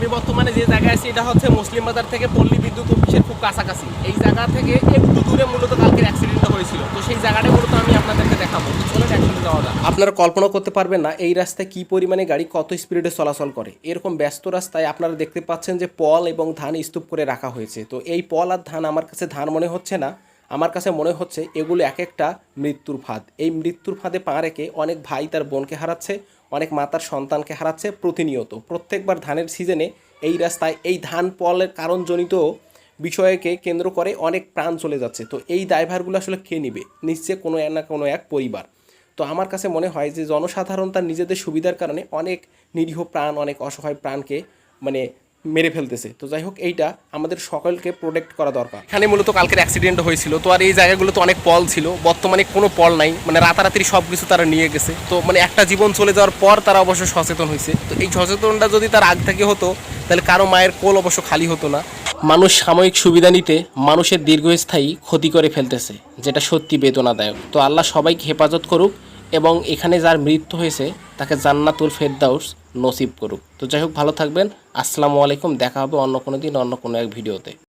আমি বর্তমানে যে জায়গায় আছি, এটা হচ্ছে মুসলিম বাজার থেকে পল্লী বিদ্যুৎ অফিসের খুব কাছাকাছি। এই জায়গা থেকে একটু দূরে মূলত কালকের অ্যাক্সিডেন্টটা হয়েছিল। তো সেই জায়গাটা মূলত আমি আপনাদেরকে দেখাবো। চলেন একসাথে যাওয়া আপনারা কল্পনা করতে পারবেন না এই রাস্তায় কি পরিমাণে গাড়ি কত স্পিডে চলাচল করে। এরকম ব্যস্ত রাস্তায় আপনারা দেখতে পাচ্ছেন যে পল এবং ধান স্তূপ করে রাখা হয়েছে। তো এই পল আর ধান আমার কাছে ধান মনে হচ্ছে না। আমার কাছে মনে হচ্ছে এগুলো এক একটা মৃত্যুর ফাঁদ। এই মৃত্যুর ফাঁদে পা রেখে অনেক ভাই তার বোনকে হারাচ্ছে, অনেক মাতার সন্তানকে হারাচ্ছে প্রতিনিয়ত। প্রত্যেকবার ধানের সিজনে এই রাস্তায় এই ধান পলের কারণজনিত বিষয়কে কেন্দ্র করে অনেক প্রাণ চলে যাচ্ছে। তো এই দায়ভারগুলো আসলে কে নিবে? নিশ্চয় কোনো এক না কোনো এক পরিবার। তো আমার কাছে মনে হয় যে জনসাধারণ তার নিজেদের সুবিধার কারণে অনেক নিরীহ প্রাণ, অনেক অসহায় প্রাণকে মানে মেরে ফেলতেছে। তো যাই হোক এইটা আমাদের সকলকে প্রোটেক্ট করা দরকার। এখানে মূলত কালকের অ্যাক্সিডেন্ট হয়েছিল, তো আর এই জায়গাগুলো তো অনেক পল ছিল, বর্তমানে কোনো পল নাই মানে রাতারাতি সব কিছু তারা নিয়ে গেছে। তো মানে একটা জীবন চলে যাওয়ার পর তারা অবশ্য সচেতন হয়েছে। তো এই সচেতনটা যদি তার আগ থেকে হতো, তাহলে কারও মায়ের কোল অবশ্য খালি হতো না। মানুষ সাময়িক সুবিধা নিতে মানুষের দীর্ঘস্থায়ী ক্ষতি করে ফেলতেছে, যেটা সত্যি বেদনাদায়ক। তো আল্লাহ সবাইকে হেফাজত করুক এবং এখানে যার মৃত্যু হয়েছে তাকে জান্নাতুল ফেরদাউস নসিব করুক। তো যাই হোক, ভালো থাকবেন। আসসালামু আলাইকুম। দেখা হবে অন্য কোনো দিন, অন্য কোনো এক ভিডিওতে।